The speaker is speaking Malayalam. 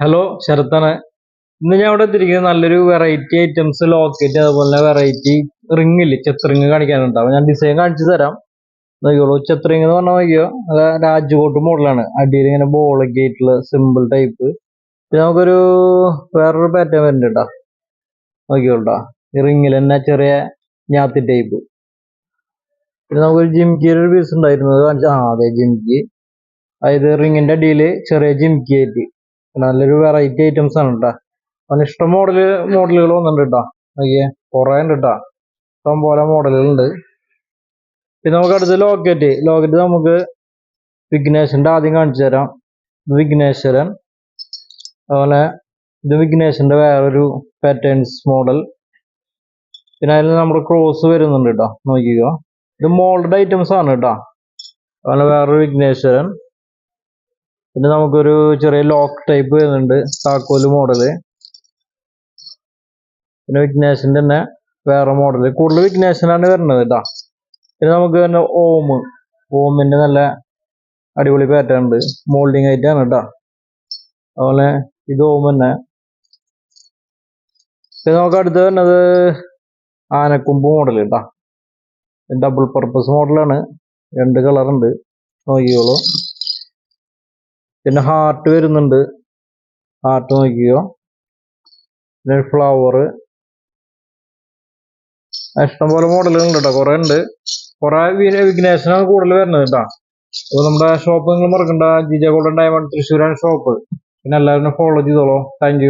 ഹലോ ശരത്താണ്. ഇന്ന് ഞാൻ ഇവിടെ എത്തിയിരിക്കുന്നത് നല്ലൊരു വെറൈറ്റി ഐറ്റംസ് ലോക്കറ്റ് അതുപോലെ വെറൈറ്റി റിങ് ഇല്ലേ? ചെത്രിങ് കാണിക്കാനുണ്ട്. അപ്പൊ ഞാൻ ഡിസൈൻ കാണിച്ചു തരാം. നോക്കിയോളൂ ചെത്രിങ് എന്ന് പറഞ്ഞാൽ നോക്കിയോ അത് രാജ്കോട്ട് മോഡലാണ് അടിയിൽ ഇങ്ങനെ ബോളൊക്കെ ആയിട്ടുള്ള സിമ്പിൾ ടൈപ്പ് പിന്നെ നമുക്കൊരു വേറൊരു പാറ്റേൺ വരുന്നുണ്ട് കേട്ടോ നോക്കിയോളൂ ഈ റിങ്ങിൽ തന്നെ ചെറിയ ഞാത്തി ടൈപ്പ് പിന്നെ നമുക്കൊരു ജിംകിയുടെ ഒരു പീസ് ഉണ്ടായിരുന്നു. അത് കാണിച്ചു ആ അതെ ജിംകി അതായത് റിങ്ങിന്റെ അടിയിൽ ചെറിയ ജിംകി ആയിട്ട്. നല്ലൊരു വെറൈറ്റി ഐറ്റംസ് ആണ് കേട്ടോ അവന് ഇഷ്ടം മോഡൽ മോഡലുകൾ വന്നിട്ടുണ്ട് കേട്ടോ നോക്കിയേ കുറേ ഉണ്ട് കേട്ടോ ഇഷ്ടം പോലെ മോഡലുകളുണ്ട് പിന്നെ നമുക്ക് അടുത്ത് ലോക്കറ്റ്. ലോക്കറ്റ് നമുക്ക് വിഘ്നേശ്വരന്റെ ആദ്യം കാണിച്ചു തരാം. ഇത് വിഘ്നേശ്വരൻ. അതുപോലെ ഇത് വിഘ്നേശ്വരന്റെ വേറൊരു പാറ്റേൺസ് മോഡൽ പിന്നെ അതിൽ നമ്മുടെ ക്രോസ് വരുന്നുണ്ട് കേട്ടോ നോക്കിക്കോ. ഇത് മോൾഡ് ഐറ്റംസ് ആണ് കേട്ടോ അതുപോലെ വേറൊരു വിഘ്നേശ്വരൻ. പിന്നെ നമുക്കൊരു ചെറിയ ലോക്ക് ടൈപ്പ് വരുന്നുണ്ട്. താക്കോൽ മോഡൽ പിന്നെ വിഘ്നേശന്റെ തന്നെ വേറെ മോഡൽ കൂടുതൽ വിഘ്നേശനാണ് വരുന്നത് കേട്ടോ പിന്നെ നമുക്ക് തന്നെ ഓം. ഓമിന്റെ നല്ല അടിപൊളി പാറ്റേൺ ഉണ്ട്. മോൾഡിങ് ആയിട്ടാണ് കേട്ടോ അതുപോലെ ഇത് ഓം തന്നെ. പിന്നെ നമുക്ക് അടുത്ത് വരുന്നത് ആനക്കൊമ്പ് മോഡൽ കേട്ടോ ഡബിൾ പർപ്പസ് മോഡലാണ് രണ്ട് കളറുണ്ട് നോക്കിയോളൂ പിന്നെ ഹാർട്ട് വരുന്നുണ്ട്. ഹാർട്ട് നോക്കിയോ പിന്നെ ഫ്ലവർ ഇഷ്ടംപോലെ മോഡലുകളുണ്ട് കേട്ടോ കുറേ ഉണ്ട്. കുറെ വിഘ്നേശനാണ് കൂടുതൽ വരുന്നത് കേട്ടോ അപ്പോൾ നമ്മുടെ ഷോപ്പ് നിങ്ങൾ മറക്കണ്ട. ജിജ ഗോൾഡൻ ഡയമണ്ട് തൃശ്ശൂരാണ് ഷോപ്പ് പിന്നെ എല്ലാവരും ഫോളോ ചെയ്തോളൂ. താങ്ക്